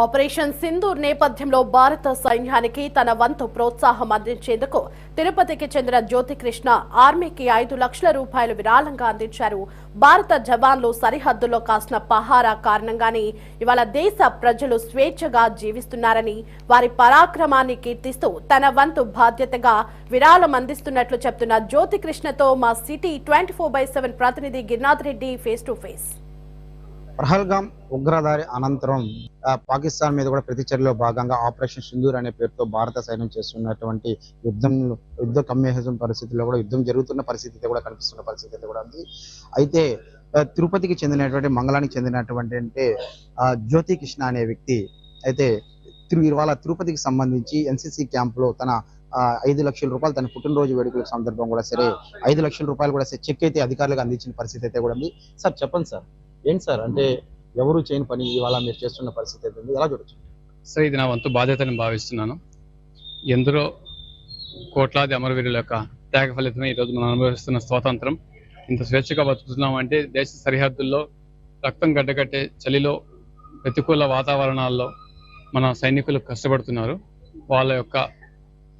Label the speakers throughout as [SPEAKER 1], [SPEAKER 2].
[SPEAKER 1] Operation Sindoor నేపథ్యంలో భారత సైన్యానికి తన వంతు ప్రోత్సాహం అందించేందుకు తిరుపతికి చెందిన జ్యోతికృష్ణ ఆర్మీకి ఐదు లక్షల రూపాయలు విరాళంగా అందించారు. భారత జవాన్లు సరిహద్దులో కాసిన పహారా కారణంగానే ఇవాళ దేశ ప్రజలు స్వేచ్ఛగా జీవిస్తున్నారని వారి పరాక్రమాన్ని కీర్తిస్తూ తన వంతు బాధ్యతగా విరాళం అందిస్తున్నట్లు చెప్తున్న జ్యోతికృష్ణతో మా city twenty four by seven ప్రతినిధి Girinath Reddy face to face.
[SPEAKER 2] Pahalgam ఉగ్రదారి అనంతరం పాకిస్తాన్ మీద కూడా ప్రతిచర్యలో భాగంగా ఆపరేషన్ సింధూర్ అనే పేరుతో భారత సైన్యం చేస్తున్నటువంటి యుద్ధం యుద్ధ కమ్యూనిజం పరిస్థితుల్లో కూడా యుద్ధం జరుగుతున్న పరిస్థితి అయితే కూడా కనిపిస్తున్న పరిస్థితి అయితే కూడా ఉంది. అయితే తిరుపతికి చెందినటువంటి మంగళానికి చెందినటువంటి అంటే జ్యోతి కృష్ణ అనే వ్యక్తి అయితే తిరు ఇవాళ తిరుపతికి సంబంధించి ఎన్సీసీ క్యాంప్లో తన ఆ, ఐదు లక్షల రూపాయలు తన పుట్టినరోజు వేడుకల సందర్భం కూడా సరే ఐదు లక్షల రూపాయలు కూడా సరే చెక్ అయితే అధికారులకు అందించిన పరిస్థితి అయితే కూడా ఉంది. సార్ చెప్పండి సార్. ఏంటి సార్? అంటే ఎవరు చేయని పని ఇవాళ మీరు చేస్తున్న పరిస్థితి అయితే ఎలా చూడొచ్చు?
[SPEAKER 3] సార్ ఇది నా వంతు బాధ్యతని భావిస్తున్నాను. ఎందరో కోట్లాది అమరవీరుల యొక్క త్యాగ ఫలితమే ఈరోజు మనం అనుభవిస్తున్న స్వాతంత్రం. ఇంత స్వేచ్ఛగా బతుకుతున్నాం అంటే దేశ సరిహద్దుల్లో రక్తం గడ్డకట్టే చలిలో ప్రతికూల వాతావరణాల్లో మన సైనికులు కష్టపడుతున్నారు. వాళ్ళ యొక్క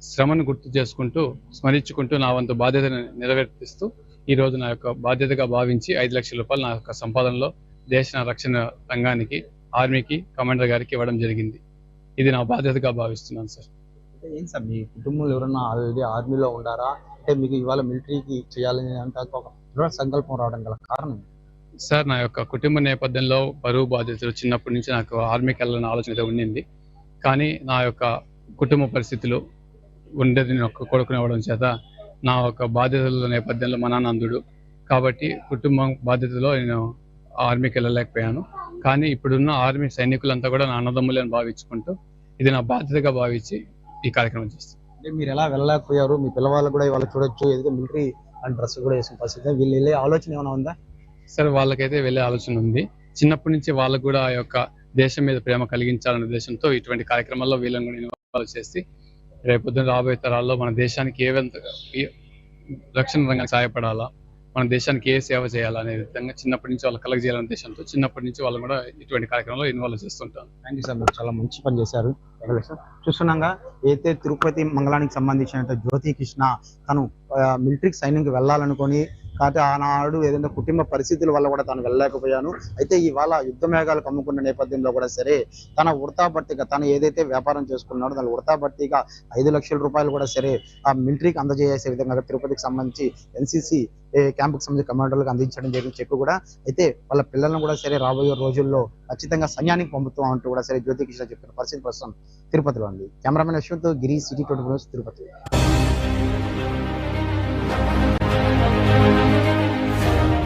[SPEAKER 3] శ్రమను గుర్తు చేసుకుంటూ స్మరించుకుంటూ నా వంతు బాధ్యతను నెరవేర్పిస్తూ ఈ రోజు నా యొక్క బాధ్యతగా భావించి ఐదు లక్షల రూపాయలు నా యొక్క సంపాదనలో దేశ రక్షణ రంగానికి ఆర్మీకి కమాండర్ గారికి ఇవ్వడం జరిగింది. ఇది నా బాధ్యతగా భావిస్తున్నాను సార్.
[SPEAKER 2] ఏంటి సార్ మీ కుటుంబంలో ఎవరన్నా ఆల్రెడీ ఆర్మీలో ఉండారా? అంటే మీకు ఇవాళ మిలిటరీకి చేయాలని అంటే ఒక దృఢ సంకల్పం రావడం గల కారణం?
[SPEAKER 3] సార్ నా యొక్క కుటుంబ నేపథ్యంలో బరువు బాధ్యతలు చిన్నప్పటి నుంచి నాకు ఆర్మీకి వెళ్ళాలని ఆలోచన అయితే ఉండింది. కానీ నా యొక్క కుటుంబ పరిస్థితులు ఉండేది నేను ఒక్క కొడుకుని అవ్వడం చేత నా యొక్క బాధ్యతల నేపథ్యంలో మా నాన్న అందుడు కాబట్టి కుటుంబం బాధ్యతలో నేను ఆర్మీకి వెళ్ళలేకపోయాను. కానీ ఇప్పుడున్న ఆర్మీ సైనికులంతా కూడా నా అన్నదమ్ములే అని భావించుకుంటూ ఇది నా బాధ్యతగా భావించి ఈ కార్యక్రమం చేస్తాను
[SPEAKER 2] మీరు ఎలా వెళ్ళలేకపోయారు? మీ పిల్లవాళ్ళు కూడా ఇవాళ చూడొచ్చు. ఏదైతే మిలిటరీ అండ్ డ్రెస్ కూడా వేసిన పరిస్థితి వీళ్ళు వెళ్ళే ఆలోచన ఏమైనా ఉందా?
[SPEAKER 3] సరే వాళ్ళకైతే వెళ్ళే ఆలోచన ఉంది. చిన్నప్పటి నుంచి వాళ్ళకు కూడా ఆ యొక్క దేశం మీద ప్రేమ కలిగించాలనే ఉద్దేశంతో ఇటువంటి కార్యక్రమాల్లో వీళ్ళని కూడా ఇన్వాల్వ్ చేసి రేపొద్దున రాబోయే తరాల్లో మన దేశానికి ఏ రక్షణ రంగానికి సహాయపడాలా మన దేశానికి ఏ సేవ చేయాలా అనే విధంగా చిన్నప్పటి నుంచి వాళ్ళు కలెక్ట్ చేయాలనే ఉద్దేశంతో చిన్నప్పటి నుంచి వాళ్ళు కూడా ఇటువంటి కార్యక్రమంలో ఇన్వాల్వ్ చేస్తుంటాను.
[SPEAKER 2] థ్యాంక్ యూ సార్ మీరు చాలా మంచి పని చేశారు. చూస్తున్నాగా అయితే తిరుపతి మంగళానికి సంబంధించిన జ్యోతి కృష్ణ తను మిలిటరీకి సైన్యంకి వెళ్ళాలనుకొని కాకపోతే ఆనాడు ఏదైనా కుటుంబ పరిస్థితుల వల్ల కూడా తను వెళ్ళలేకపోయాను. అయితే ఇవాళ యుద్ధ మేఘాలు కమ్ముకున్న నేపథ్యంలో కూడా సరే తన వృతాభర్తిగా తను ఏదైతే వ్యాపారం చేసుకున్నాడో తన వృతాభర్తిగా ఐదు లక్షల రూపాయలు కూడా సరే ఆ మిలిటరీకి అందజేసే విధంగా తిరుపతికి సంబంధించి ఎన్సీసీ క్యాంపుకి సంబంధించి కమాండర్లకు అందించడం జరిగిన చెక్ కూడా అయితే వాళ్ళ పిల్లలను కూడా సరే రాబోయే రోజుల్లో ఖచ్చితంగా సైన్యానికి పంపుతాం అంటూ కూడా సరే జ్యోతికృష్ణ చెప్పిన పరిస్థితి ప్రస్తుతం తిరుపతిలో ఉంది. Cameraman Yashwanth Giri city twenty Tirupati.